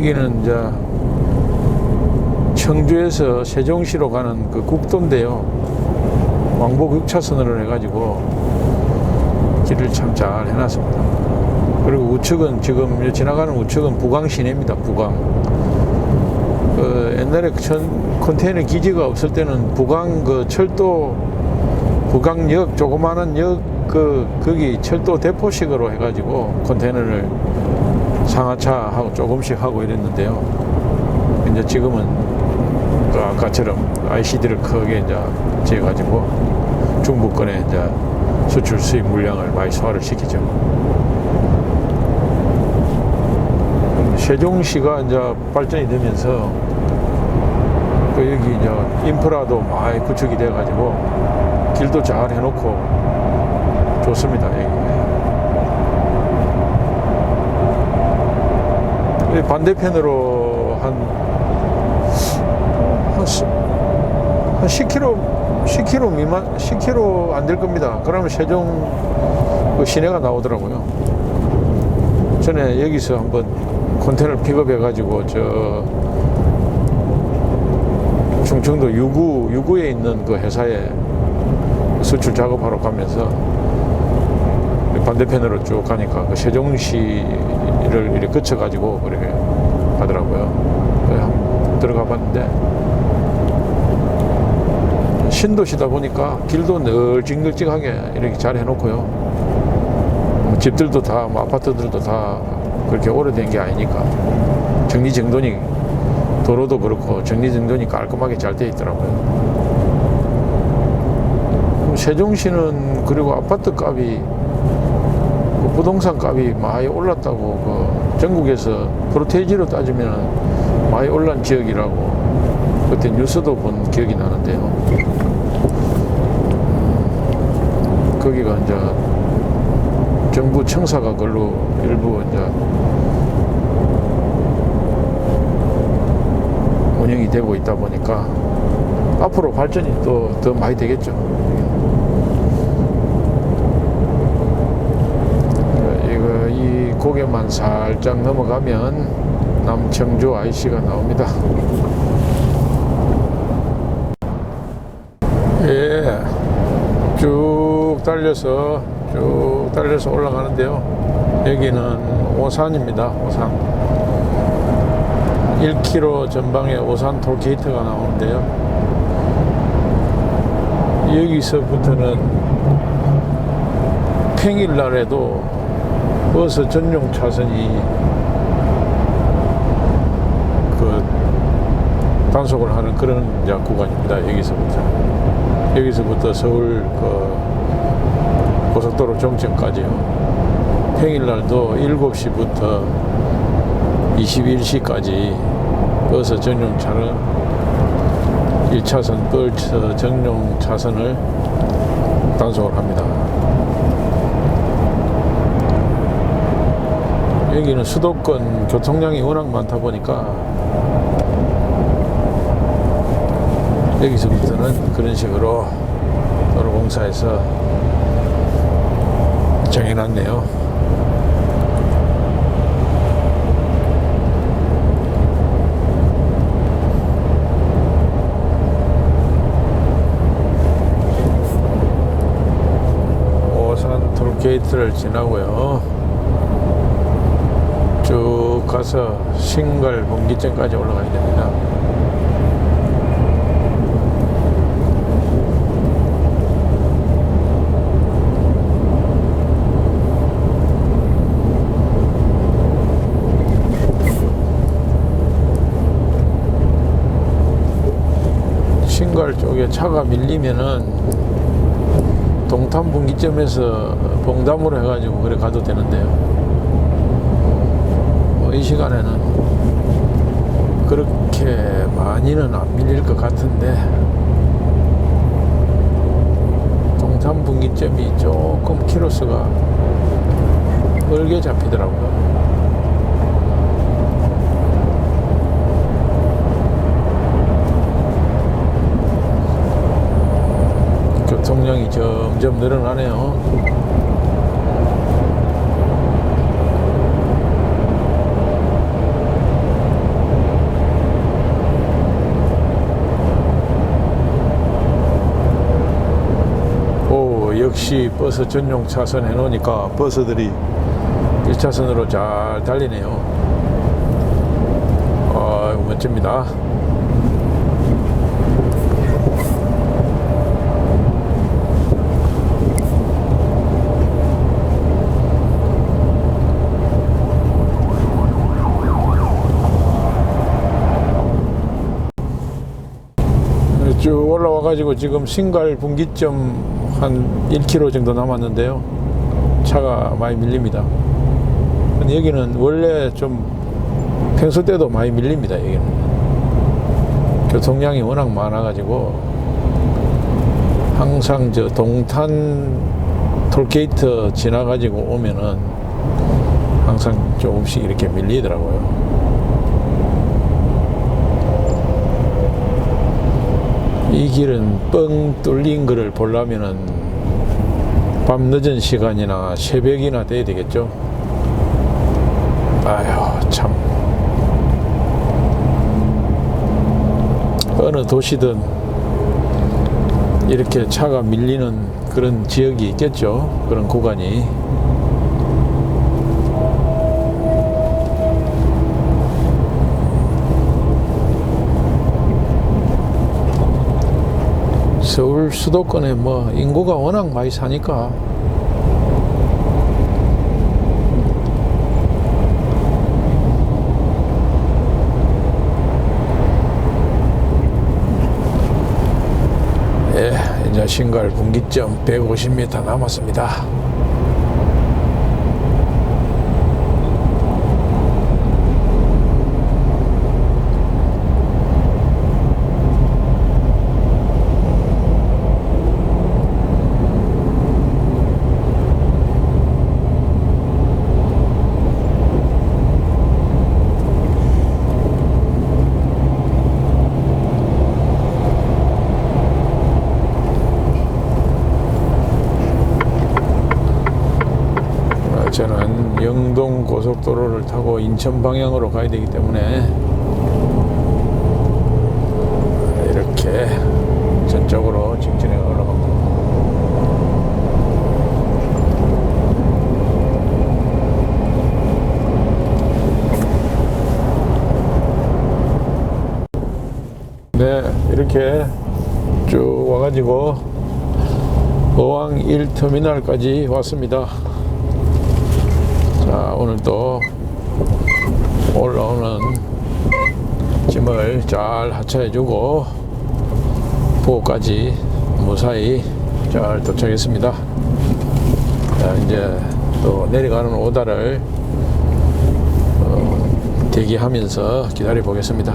여기는 이제 청주에서 세종시로 가는 그 국도인데요. 왕복 6차선으로 해가지고 길을 참 잘 해놨습니다. 그리고 우측은 지금 지나가는 우측은 부강 시내입니다. 부강. 그 옛날에 천, 컨테이너 기지가 없을 때는 부강 그 철도 부강역 조그마한 역 그 거기 철도 대포식으로 해가지고 컨테이너를 상하차하고 조금씩 하고 이랬는데요. 이제 지금은 그 아까처럼 ICD를 크게 이제 지어가지고 중부권에 이제 수출 수입 물량을 많이 소화를 시키죠. 세종시가 이제 발전이 되면서 그 여기 이제 인프라도 많이 구축이 돼가지고 길도 잘 해놓고 좋습니다. 여기. 반대편으로 한, 한, 시- 한 10km, 10km 미만, 10km 안 될 겁니다. 그러면 세종 그 시내가 나오더라고요. 전에 여기서 한번 컨테이너 픽업해가지고 저 충청도 유구, 유구에 있는 그 회사에 수출 작업하러 가면서 반대편으로 쭉 가니까 그 세종시를 이렇게 거쳐가지고 그렇게 가더라고요. 들어가 봤는데 신도시다 보니까 길도 널찍널찍하게 이렇게 잘 해놓고요. 뭐 집들도 다, 뭐 아파트들도 다 그렇게 오래된 게 아니니까 정리정돈이 도로도 그렇고 정리정돈이 깔끔하게 잘 돼 있더라고요. 세종시는 그리고 아파트 값이 그 부동산 값이 많이 올랐다고 그 전국에서 프로테이지로 따지면 많이 올란 지역이라고 그때 뉴스도 본 기억이 나는데요. 거기가 이제 정부 청사가 걸로 일부 이제 운영이 되고 있다 보니까 앞으로 발전이 또 더 많이 되겠죠. 이거 이 고개만 살짝 넘어가면 남청주 IC가 나옵니다. 예, 쭉 달려서 쭉 달려서 올라가는데요. 여기는 오산입니다. 오산. 1km 전방에 오산 톨게이트가 나오는데요. 여기서부터는 평일날에도 버스 전용 차선이 그 단속을 하는 그런 이제 구간입니다. 여기서부터 여기서부터 서울 그 고속도로 종점까지요. 평일날도 7시부터 21시까지 버스 전용 차는 1차선 버스 전용 차선을 단속을 합니다. 여기는 수도권 교통량이 워낙 많다 보니까 여기서부터는 그런 식으로 도로공사에서 정해놨네요. 오산 톨게이트를 지나고요. 쭉 가서 신갈 분기점까지 올라가야 됩니다. 신갈 쪽에 차가 밀리면은 동탄 분기점에서 봉담으로 해가지고 그래 가도 되는데요. 뭐 이 시간에는 그렇게 많이는 안 밀릴 것 같은데 동탄 분기점이 조금 키로수가 멀게 잡히더라고요. 교통량이 점점 늘어나네요. 역시 버스 전용 차선 해놓으니까 버스들이 1차선으로 잘 달리네요. 아, 멋집니다. 쭉 올라와가지고 지금 신갈 분기점 한 1km 정도 남았는데요. 차가 많이 밀립니다. 근데 여기는 원래 좀 평소 때도 많이 밀립니다. 여기는 교통량이 워낙 많아가지고 항상 저 동탄 톨게이트 지나가지고 오면은 항상 조금씩 이렇게 밀리더라고요. 이 길은 뻥 뚫린 거를 보려면은 밤 늦은 시간이나 새벽이나 돼야 되겠죠. 아휴, 참. 어느 도시든 이렇게 차가 밀리는 그런 지역이 있겠죠. 그런 구간이. 서울 수도권에 뭐 인구가 워낙 많이 사니까 예, 이제 신갈 분기점 150m 남았습니다. 어, 저는 영동 고속도로를 타고 인천 방향으로 가야 되기 때문에 이렇게 전적으로 직진해 올라갑니다. 네, 이렇게 쭉 와가지고 어왕 1터미널까지 왔습니다. 자, 오늘 또 올라오는 짐을 잘 하차해주고 보호까지 무사히 잘 도착했습니다. 자, 이제 또 내려가는 오다를 어, 대기하면서 기다려 보겠습니다.